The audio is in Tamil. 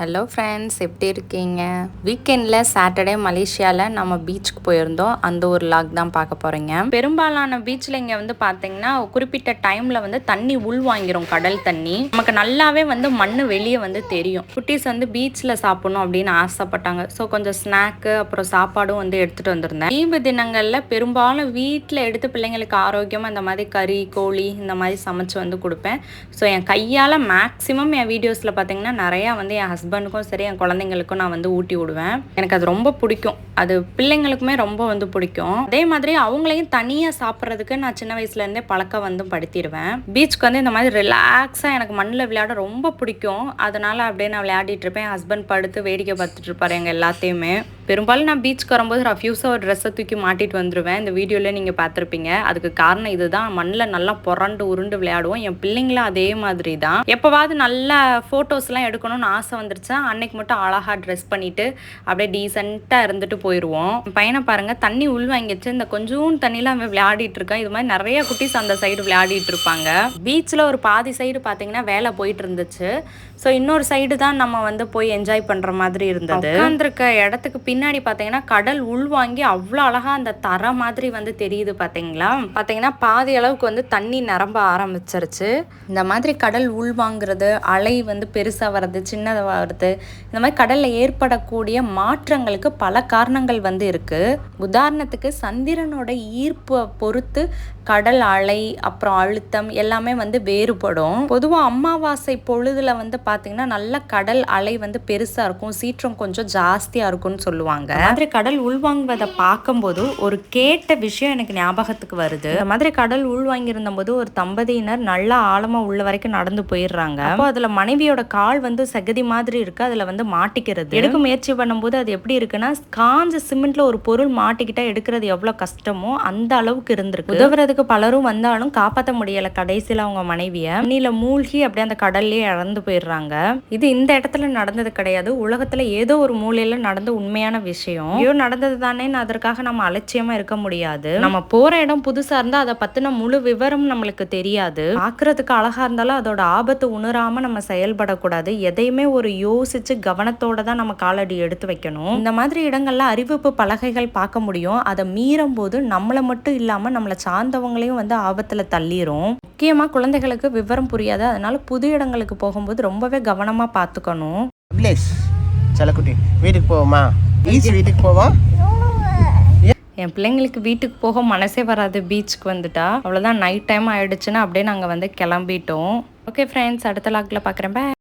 ஹலோ ஃப்ரெண்ட்ஸ் எப்படி இருக்கீங்க? வீக்கெண்டில் சாட்டர்டே மலேசியாவில் நம்ம பீச்சுக்கு போயிருந்தோம். அந்த ஒரு லாக் தான் பார்க்க போகிறீங்க பெரும்பாலான பீச்சில் இங்கே வந்து பார்த்தீங்கன்னா குறிப்பிட்ட டைமில் வந்து தண்ணி உள் வாங்கிரும் கடல் தண்ணி. நமக்கு நல்லாவே வந்து மண் வெளியே வந்து தெரியும். குட்டீஸ் வந்து பீச்சில் சாப்பிடணும் அப்படின்னு ஆசைப்பட்டாங்க. ஸோ கொஞ்சம் ஸ்நாக்கு அப்புறம் சாப்பாடும் வந்து எடுத்துகிட்டு வந்திருந்தேன். தீப தினங்களில் பெரும்பாலும் வீட்டில் எடுத்து பிள்ளைங்களுக்கு ஆரோக்கியமாக இந்த மாதிரி கறி கோழி இந்த மாதிரி சமைச்சு வந்து கொடுப்பேன். ஸோ என் கையால் மேக்ஸிமம் என் வீடியோஸில் பார்த்தீங்கன்னா நிறையா வந்து என் ஹஸ்பண்டுக்கும் சரி என் குழந்தைங்களுக்கும் நான் வந்து ஊட்டி விடுவேன். எனக்கு அது ரொம்ப பிடிக்கும். அது பிள்ளைங்களுக்குமே ரொம்ப வந்து பிடிக்கும். அதே மாதிரி அவங்களையும் தனியாக சாப்பிட்றதுக்கு நான் சின்ன வயசுலேருந்தே பழக்கம் வந்து படுத்திடுவேன். பீச்சுக்கு வந்து இந்த மாதிரி ரிலாக்ஸாக எனக்கு மண்ணில் விளையாட ரொம்ப பிடிக்கும். அதனால் அப்படியே நான் விளையாடிட்டு இருப்பேன். ஹஸ்பண்ட் படுத்து வேடிக்கை பார்த்துட்டு இருப்பாரு எங்கள் எல்லாத்தையுமே. பெரும்பாலும் நான் பீச்சுக்கு வரும்போது ரஃப்யூஸாக ஒரு ட்ரெஸ்ஸை தூக்கி மாட்டிட்டு வந்துடுவேன் இந்த வீடியோவில் நீங்கள் பார்த்துருப்பீங்க. அதுக்கு காரணம் இதுதான். மண்ணில் நல்லா புரண்டு உருண்டு விளையாடுவோம். என் பிள்ளைங்களும் அதே மாதிரி தான். எப்போவாவது நல்ல ஃபோட்டோஸ்லாம் எடுக்கணும்னு ஆசை வந்துருச்சா. அன்னைக்கு மட்டும் அழகாக ட்ரெஸ் பண்ணிட்டு அப்படியே டீசெண்டாக இருந்துட்டு போயிடுவோம் பையனை பாருங்க தண்ணி உள் வாங்கிச்சு இந்த கொஞ்சம் தண்ணியில் அவன் விளையாடிட்டு இருக்கான். இது மாதிரி நிறைய குட்டிஸ் அந்த சைடு விளையாடிட்டு இருப்பாங்க. பீச்சில் ஒரு பாதி சைடு பார்த்தீங்கன்னா வேலை போயிட்டு இருந்துச்சு. ஸோ இன்னொரு சைடு தான் நம்ம வந்து போய் என்ஜாய் பண்ணுற மாதிரி இருந்தது. உட்காந்துருக்க இடத்துக்கு பின்னாடி பார்த்தீங்கன்னா கடல் உள்வாங்கி அவ்வளோ அழகாக அந்த தர மாதிரி வந்து தெரியுது பார்த்தீங்களா பார்த்தீங்கன்னா பாதி அளவுக்கு வந்து தண்ணி நிரம்ப ஆரம்பிச்சிருச்சு. இந்த மாதிரி கடல் உள்வாங்கிறது அலை வந்து பெருசாக வர்றது சின்னதாக வருது இந்த மாதிரி கடலில் ஏற்படக்கூடிய மாற்றங்களுக்கு பல காரணங்கள் வந்து இருக்குது உதாரணத்துக்கு சந்திரனோட ஈர்ப்பை பொறுத்து கடல் அலை அப்புறம் அழுத்தம் எல்லாமே வந்து வேறுபடும். பொதுவாக அமாவாசை பொழுதுல வந்து பார்த்தீங்கன்னா நல்ல கடல் அலை வந்து பெருசாக இருக்கும். சீற்றம் கொஞ்சம் ஜாஸ்தியாக இருக்கும்னு சொல்லுவாங்க. மாதிரி கடல் உள்வாங்குவதை பார்க்கும்போது ஒரு கேட்ட விஷயம் எனக்கு ஞாபகத்துக்கு வருது. இந்த மாதிரி கடல் உள்வாங்கியிருந்த போது ஒரு தம்பதியினர் நல்லா ஆழமாக உள்ள வரைக்கும் நடந்து போயிடுறாங்க. அப்போ அதில் மனைவியோட கால் வந்து சகதி மாதிரி இருக்கு அதில் வந்து மாட்டிக்கிறது. எடுக்க முயற்சி பண்ணும்போது அது எப்படி இருக்குன்னா காஞ்ச சிமெண்ட்ல ஒரு பொருள் மாட்டிக்கிட்டா எடுக்கிறது எவ்வளோ கஷ்டமோ அந்த அளவுக்கு இருந்திருக்கு. உதவுறதுக்கு பலரும் வந்தாலும் காப்பாற்ற முடியல கடைசியில் அவங்க மனைவியை. தண்ணியில மூழ்கி அப்படியே அந்த கடல்லே இறந்து போயிடுறாங்க. இது இந்த இடத்துல நடந்தது கிடையாது. உலகத்துல ஏதோ ஒரு மூலையில நடந்த உண்மையான விஷயம். ஐயோ நடந்தது தானே அதற்காக நம்ம அலட்சியமா இருக்க முடியாது. நம்ம போற இடம் புதுசா இருந்தா அதை பத்தின முழு விவரம் நம்மளுக்கு தெரியாது. பாக்குறதுக்கு அழகா இருந்தாலும் அதோட ஆபத்து உணராம நம்ம செயல்படக்கூடாது. எதையுமே ஒரு யோசிச்சு கவனத்தோட தான் நம்ம காலடி எடுத்து வைக்கணும். இந்த மாதிரி இடங்கள்ல அறிவிப்பு பலகைகள் பார்க்க முடியும். அதை மீறும் போது நம்மளை மட்டும் இல்லாம நம்மளை சார்ந்தவங்களையும் வந்து ஆபத்துல தள்ளிரும். முக்கியமா குழந்தைகளுக்கு விவரம் புரியாது. அதனால புது இடங்களுக்கு போகும்போது ரொம்பவே கவனமா பார்த்துக்கணும். வீட்டுக்கு போவோமா? வீட்டுக்கு போவோம் என் பிள்ளைங்களுக்கு வீட்டுக்கு போக மனசே வராது. பீச்சுக்கு வந்துட்டா. அவ்வளோதான் நைட் டைம் ஆயிடுச்சுன்னா அப்படியே நாங்கள் வந்து கிளம்பிட்டோம். ஓகே ஃப்ரெண்ட்ஸ் அடுத்த லாக்கில் பார்க்குறேன்